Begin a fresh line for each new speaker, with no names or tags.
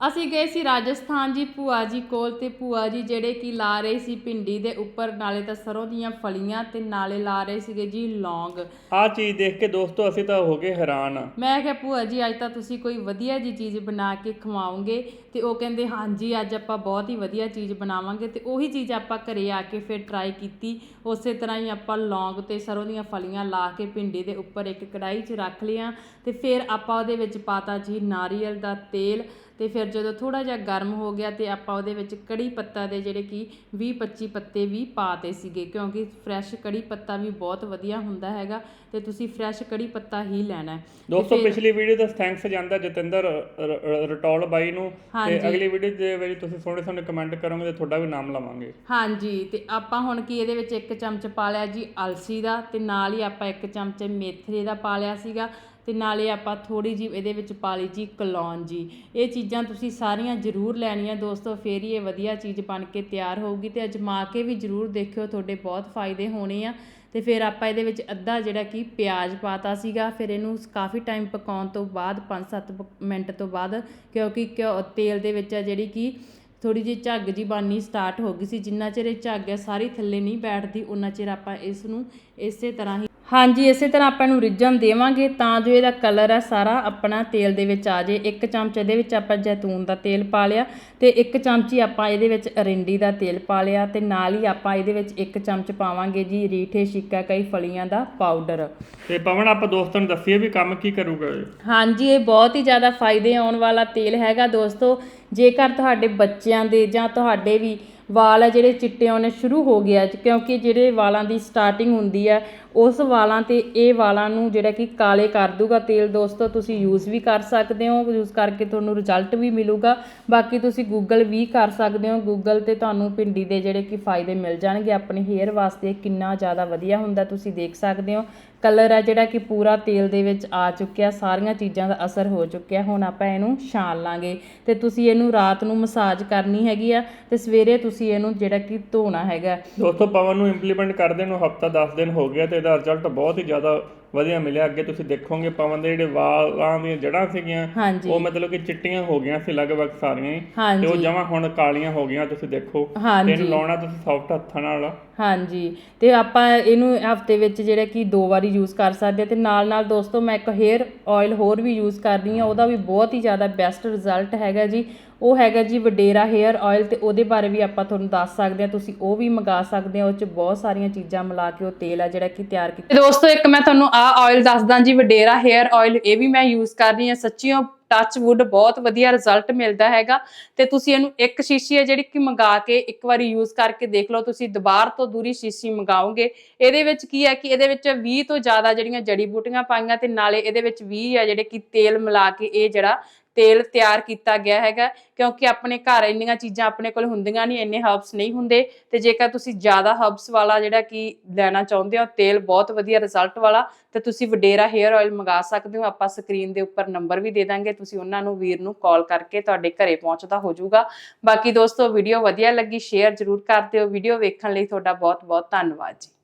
ਅਸੀਂ ਗਏ ਸੀ ਰਾਜਸਥਾਨ ਜੀ ਭੂਆ ਜੀ ਕੋਲ ਤੇ ਭੂਆ ਜੀ ਜਿਹੜੇ ਕਿ ਲਾ ਰਹੇ ਸੀ ਭਿੰਡੀ ਦੇ ਉੱਪਰ ਨਾਲੇ ਤਾਂ ਸਰੋਂ ਦੀਆਂ ਫਲੀਆਂ ਤੇ ਨਾਲੇ ਲਾ ਰਹੇ ਸੀਗੇ ਜੀ ਲੌਂਗ।
ਆਹ ਚੀਜ਼ ਦੇਖ ਕੇ ਦੋਸਤੋ ਅਸੀਂ ਤਾਂ ਹੋ ਗਏ ਹੈਰਾਨ।
ਮੈਂ ਕਿਹਾ ਭੂਆ ਜੀ ਅੱਜ ਤਾਂ ਤੁਸੀਂ ਕੋਈ ਵਧੀਆ ਜੀ ਚੀਜ਼ ਬਣਾ ਕੇ ਖਵਾਓਗੇ? ਤੇ ਉਹ ਕਹਿੰਦੇ ਹਾਂਜੀ ਅੱਜ ਆਪਾਂ ਬਹੁਤ ਹੀ ਵਧੀਆ ਚੀਜ਼ ਬਣਾਵਾਂਗੇ। ਤੇ ਉਹੀ ਚੀਜ਼ ਆਪਾਂ ਘਰੇ ਆ ਕੇ ਫਿਰ ਟਰਾਈ ਕੀਤੀ। ਉਸੇ ਤਰ੍ਹਾਂ ਹੀ ਆਪਾਂ ਲੌਂਗ ਤੇ ਸਰੋਂ ਦੀਆਂ ਫਲੀਆਂ ਲਾ ਕੇ ਭਿੰਡੀ ਦੇ ਉੱਪਰ ਇੱਕ ਕੜਾਈ 'ਚ ਰੱਖ ਲਿਆ। ਤੇ ਫਿਰ ਆਪਾਂ ਉਹਦੇ ਵਿੱਚ ਪਾਤਾ ਜੀ ਨਾਰੀਅਲ ਦਾ ਤੇਲ। ਤੇ ਫਿਰ ਜਦੋਂ ਥੋੜਾ ਜਿਹਾ ਗਰਮ ਹੋ ਗਿਆ ਤੇ ਆਪਾਂ ਉਹਦੇ ਵਿੱਚ ਕੜੀ ਪੱਤਾ ਦੇ ਜਿਹੜੇ ਕਿ 20 25 ਪੱਤੇ ਵੀ ਪਾਤੇ ਸੀਗੇ ਕਿਉਂਕਿ ਫਰੈਸ਼ ਕੜੀ ਪੱਤਾ ਵੀ ਬਹੁਤ ਵਧੀਆ ਹੁੰਦਾ ਹੈਗਾ ਤੇ ਤੁਸੀਂ ਫਰੈਸ਼ ਕੜੀ ਪੱਤਾ ਹੀ ਲੈਣਾ
ਦੋਸਤੋ ਪਿਛਲੀ ਵੀਡੀਓ ਦਾ ਥੈਂਕਸ ਜਾਂਦਾ ਜਤਿੰਦਰ ਰਟੌਲ ਬਾਈ ਨੂੰ। ਤੇ। ਅਗਲੀ ਵੀਡੀਓ ਦੇ ਵਿੱਚ ਤੁਸੀਂ ਸੋਹਣੇ ਸੋਹਣੇ ਕਮੈਂਟ ਕਰੋਗੇ ਤੇ ਤੁਹਾਡਾ ਵੀ ਨਾਮ ਲਵਾਂਗੇ।
ਹਾਂਜੀ ਤੇ ਆਪਾਂ ਹੁਣ ਕੀ ਇਹਦੇ ਵਿੱਚ ਇੱਕ ਚਮਚ ਪਾ ਲਿਆ ਜੀ ਅਲਸੀ ਦਾ ਤੇ ਨਾਲ ਹੀ ਆਪਾਂ ਇੱਕ ਚਮਚ ਮੇਥਰੇ ਦਾ ਪਾ ਲਿਆ ਸੀਗਾ। ਤੇ ਨਾਲੇ ਆਪਾਂ ਥੋੜੀ ਜੀ ਇਹਦੇ ਵਿੱਚ ਪਾ ਲਈ ਜੀ ਕਲੌਨ ਜੀ। ਇਹ ਚੀਜ਼ਾਂ ਤੁਸੀਂ ਸਾਰੀਆਂ ਜ਼ਰੂਰ ਲੈਣੀਆਂ ਦੋਸਤੋ, ਫੇਰ ਹੀ ਇਹ ਵਧੀਆ ਚੀਜ਼ ਬਣ ਕੇ ਤਿਆਰ ਹੋਊਗੀ ਤੇ ਅਜਮਾ ਕੇ ਵੀ ਜ਼ਰੂਰ ਦੇਖਿਓ, ਤੁਹਾਡੇ ਬਹੁਤ ਫਾਇਦੇ ਹੋਣੇ ਆ। ਤੇ ਫਿਰ ਆਪਾਂ ਇਹਦੇ ਵਿੱਚ ਅੱਧਾ ਜਿਹੜਾ ਕਿ ਪਿਆਜ਼ ਪਾਤਾ ਸੀਗਾ, ਫਿਰ ਇਹਨੂੰ ਕਾਫੀ ਟਾਈਮ ਪਕਾਉਣ ਤੋਂ ਬਾਅਦ 5-7 ਮਿੰਟ ਤੋਂ ਬਾਅਦ, ਕਿਉਂਕਿ ਘਿਓ ਤੇਲ ਦੇ ਵਿੱਚ ਆ ਜਿਹੜੀ ਕਿ ਥੋੜੀ ਜਿਹੀ ਝੱਗ ਜੀ ਬਣਨੀ ਸਟਾਰਟ ਹੋ ਗਈ ਸੀ। ਜਿੰਨਾ ਚਿਰ ਇਹ ਝੱਗ ਹੈ ਸਾਰੀ ਥੱਲੇ ਨਹੀਂ ਬੈਠਦੀ ਉਹਨਾਂ ਚਿਰ ਆਪਾਂ ਇਸ ਨੂੰ ਇਸੇ ਤਰ੍ਹਾਂ ਹੀ ਹਾਂਜੀ ਇਸੇ ਤਰ੍ਹਾਂ ਆਪਾਂ ਨੂੰ ਰਿੱਝਣ ਦੇਵਾਂਗੇ ਤਾਂ ਜੋ ਇਹਦਾ ਕਲਰ ਹੈ ਸਾਰਾ ਆਪਣਾ ਤੇਲ ਦੇ ਵਿੱਚ ਆ ਜੇ। ਇੱਕ ਚਮਚ ਇਹਦੇ ਵਿੱਚ ਆਪਾਂ ਜੈਤੂਨ ਦਾ ਤੇਲ ਪਾ ਲਿਆ ਤੇ ਇੱਕ ਚਮਚੀ ਆਪਾਂ ਇਹਦੇ ਵਿੱਚ ਅਰਿੰਡੀ ਦਾ ਤੇਲ ਪਾ ਲਿਆ ਤੇ ਨਾਲ ਹੀ ਆਪਾਂ ਇਹਦੇ ਵਿੱਚ ਇੱਕ ਚਮਚ ਪਾਵਾਂਗੇ ਜੀ ਰੀਠੇ ਸ਼ਿਕਾ ਕਈ ਫਲੀਆਂ ਦਾ ਪਾਊਡਰ।
ਤੇ ਪਵਨ ਆਪਾਂ ਦੋਸਤਾਂ ਨੂੰ ਦੱਸੀਏ ਵੀ ਕੰਮ ਕੀ ਕਰੂਗਾ ਇਹ?
ਹਾਂਜੀ ਇਹ ਬਹੁਤ ਹੀ ਜ਼ਿਆਦਾ ਫਾਇਦੇ ਆਉਣ ਵਾਲਾ ਤੇਲ ਹੈਗਾ ਦੋਸਤੋ। ਜੇਕਰ ਤੁਹਾਡੇ ਬੱਚਿਆਂ ਦੇ ਜਾਂ ਤੁਹਾਡੇ ਵੀ ਵਾਲ ਆ ਜਿਹੜੇ ਚਿੱਟੇ ਆਉਣੇ ਸ਼ੁਰੂ ਹੋ ਗਿਆ ਕਿਉਂਕਿ ਜਿਹੜੇ ਵਾਲਾਂ ਦੀ ਸਟਾਰਟਿੰਗ ਹੁੰਦੀ ਹੈ ਉਸ ਵਾਲਾਂ ਤੇ ਇਹ ਵਾਲਾਂ ਨੂੰ ਜਿਹੜਾ ਕਿ ਕਾਲੇ ਕਰ ਦੂਗਾ, ਤੇਲ ਦੋਸਤੋ ਤੁਸੀਂ ਯੂਜ਼ ਵੀ ਕਰ ਸਕਦੇ ਹੋ ਯੂਜ਼ ਕਰਕੇ ਤੁਹਾਨੂੰ ਰਿਜ਼ਲਟ ਵੀ ਮਿਲੂਗਾ। ਬਾਕੀ ਤੁਸੀਂ ਗੂਗਲ ਵੀ ਕਰ ਸਕਦੇ ਹੋ ਗੂਗਲ ਤੇ ਤੁਹਾਨੂੰ ਭਿੰਡੀ ਦੇ ਜਿਹੜੇ ਕਿ ਫਾਇਦੇ ਮਿਲ ਜਾਣਗੇ। ਆਪਣੇ ਹੇਅਰ ਵਾਸਤੇ ਕਿੰਨਾ ਜ਼ਿਆਦਾ ਵਧੀਆ ਹੁੰਦਾ ਤੁਸੀਂ ਦੇਖ ਸਕਦੇ ਹੋ। ਕਲਰ ਹੈ ਜਿਹੜਾ ਕਿ ਪੂਰਾ ਤੇਲ ਦੇ ਵਿੱਚ ਆ ਚੁੱਕਿਆ, ਸਾਰੀਆਂ ਚੀਜ਼ਾਂ ਦਾ ਅਸਰ ਹੋ ਚੁੱਕਿਆ। ਹੁਣ ਆਪਾਂ ਇਹਨੂੰ ਛਾਣ ਲਾਂਗੇ ਤੇ ਤੁਸੀਂ ਇਹਨੂੰ ਰਾਤ ਨੂੰ ਮਸਾਜ ਕਰਨੀ ਹੈਗੀ ਆ ਤੇ ਸਵੇਰੇ ਤੁਸੀਂ ਇਹਨੂੰ ਜਿਹੜਾ ਕਿ ਧੋਣਾ ਹੈਗਾ।
ਦੋਸਤੋ ਪਵਨ ਨੂੰ ਇੰਪਲੀਮੈਂਟ ਕਰਦੇ ਨੂੰ ਹਫਤਾ 10 ਦਿਨ ਹੋ ਗਿਆ ਤੇ ਇਹਦਾ ਰਿਜ਼ਲਟ ਬਹੁਤ ਹੀ ਜ਼ਿਆਦਾ ਵਧੀਆ ਮਿਲਿਆ। ਅੱਗੇ ਤੁਸੀਂ ਦੇਖੋਗੇ ਪਵਨ ਦੇ ਜਿਹੜੇ ਵਾਲਾਂ ਦੀਆਂ ਜੜ੍ਹਾਂ ਸੀਗੀਆਂ ਉਹ ਮਤਲਬ ਕਿ ਚਿੱਟੀਆਂ ਹੋ ਗਈਆਂ ਸੀ ਲਗਭਗ ਸਾਰੀਆਂ ਹੀ। ਤੇ ਉਹ ਜਮਾਂ ਹੁਣ ਕਾਲੀਆਂ ਹੋ ਗਈਆਂ ਤੁਸੀਂ ਦੇਖੋ। ਤੇ ਇਹਨੂੰ ਲਾਉਣਾ ਤੁਸੀਂ ਸੌਫਟ ਹੱਥਾਂ ਨਾਲ।
ਹਾਂਜੀ। ਤੇ ਆਪਾਂ ਇਹਨੂੰ ਹਫ਼ਤੇ ਵਿੱਚ ਜਿਹੜਾ ਕਿ ਦੋ ਵਾਰੀ ਯੂਜ਼ ਕਰ ਸਕਦੇ ਹਾਂ। ਤੇ ਨਾਲ ਨਾਲ ਦੋਸਤੋ ਮੈਂ ਇੱਕ ਹੇਅਰ ਆਇਲ ਹੋਰ ਵੀ ਯੂਜ਼ ਕਰਦੀ ਹਾਂ। ਉਹਦਾ ਵੀ ਬਹੁਤ ਹੀ ਜ਼ਿਆਦਾ ਬੈਸਟ ਰਿਜ਼ਲਟ ਹੈਗਾ ਜੀ। ਉਹ ਹੈਗਾ ਜੀ ਵਡੇਰਾ ਹੇਅਰ ਆਇਲ ਤੇ ਉਹਦੇ ਬਾਰੇ ਵੀ ਆਪਾਂ ਤੁਹਾਨੂੰ ਦੱਸ ਸਕਦੇ ਹਾਂ। ਤੁਸੀਂ ਉਹ ਵੀ ਮੰਗਾ ਸਕਦੇ ਹੋ। ਉਹ ਚ ਬਹੁਤ ਸਾਰੀਆਂ ਚੀਜ਼ਾਂ ਮਿਲਾ ਕੇ ਉਹ ਤੇਲ ਆ ਜਿਹੜਾ ਕਿ ਤਿਆਰ ਕੀਤਾ। ਦੋਸਤੋ ਇੱਕ ਮੈਂ ਤੁਹਾਨੂੰ ਆ ਆਇਲ ਦੱਸਦਾ ਜੀ, ਵਡੇਰਾ ਹੇਅਰ ਆਇਲ ਇਹ ਵੀ ਮੈਂ ਯੂਜ਼ ਕਰ ਰਹੀ ਹਾਂ। ਸੱਚੀਓ ਟੱਚ ਵੁੱਡ ਬਹੁਤ ਵਧੀਆ ਰਿਜ਼ਲਟ ਮਿਲਦਾ ਹੈਗਾ। ਤੇ ਤੁਸੀਂ ਇਹਨੂੰ ਇੱਕ ਸ਼ੀਸ਼ੀ ਹੈ ਜਿਹੜੀ ਕਿ ਮੰਗਾ ਕੇ ਇੱਕ ਵਾਰੀ ਯੂਜ਼ ਕਰਕੇ ਦੇਖ ਲਓ। ਤੁਸੀਂ ਦੁਬਾਰ ਤੋਂ ਦੂਰੀ ਸ਼ੀਸ਼ੀ ਮੰਗਾਓਗੇ। ਇਹਦੇ ਵਿੱਚ ਕੀ ਹੈ ਕਿ ਇਹਦੇ ਵਿੱਚ 20 ਤੋਂ ਜ਼ਿਆਦਾ ਜਿਹੜੀਆਂ ਜੜੀ ਬੂਟੀਆਂ ਪਾਈਆਂ ਤੇ ਨਾਲੇ ਇਹਦੇ ਵਿੱਚ 20 ਆ ਜਿਹੜੇ ਕਿ ਤੇਲ ਮਿਲਾ ਕੇ ਇਹ ਜਿਹੜਾ ਤੇਲ ਤਿਆਰ ਕੀਤਾ ਗਿਆ ਹੈਗਾ, ਕਿਉਂਕਿ ਆਪਣੇ ਘਰ ਇੰਨੀਆਂ ਚੀਜ਼ਾਂ ਆਪਣੇ ਕੋਲ ਹੁੰਦੀਆਂ ਨਹੀਂ, ਇੰਨੇ ਹਰਬਸ ਨਹੀਂ ਹੁੰਦੇ, ਤੇ ਜੇਕਰ ਤੁਸੀਂ ਜ਼ਿਆਦਾ ਹਰਬਸ ਵਾਲਾ ਜਿਹੜਾ ਕਿ ਲੈਣਾ ਚਾਹੁੰਦੇ ਹੋ, ਤੇਲ ਬਹੁਤ ਵਧੀਆ ਰਿਜ਼ਲਟ ਵਾਲਾ, ਤੇ ਤੁਸੀਂ ਵਡੇਰਾ ਹੇਅਰ ਆਇਲ ਮੰਗਾ ਸਕਦੇ ਹੋ, ਆਪਾਂ ਸਕਰੀਨ ਦੇ ਉੱਪਰ ਨੰਬਰ ਵੀ ਦੇ ਦਾਂਗੇ, ਤੁਸੀਂ ਉਹਨਾਂ ਨੂੰ ਵੀਰ ਨੂੰ ਕਾਲ ਕਰਕੇ ਤੁਹਾਡੇ ਘਰੇ ਪਹੁੰਚਦਾ ਹੋ ਜਾਊਗਾ। ਬਾਕੀ ਦੋਸਤੋ ਵੀਡੀਓ ਵਧੀਆ ਲੱਗੀ ਸ਼ੇਅਰ ਜ਼ਰੂਰ ਕਰ ਦਿਓ ਵੀਡੀਓ ਵੇਖਣ ਲਈ ਤੁਹਾਡਾ ਬਹੁਤ ਬਹੁਤ ਧੰਨਵਾਦ ਜੀ।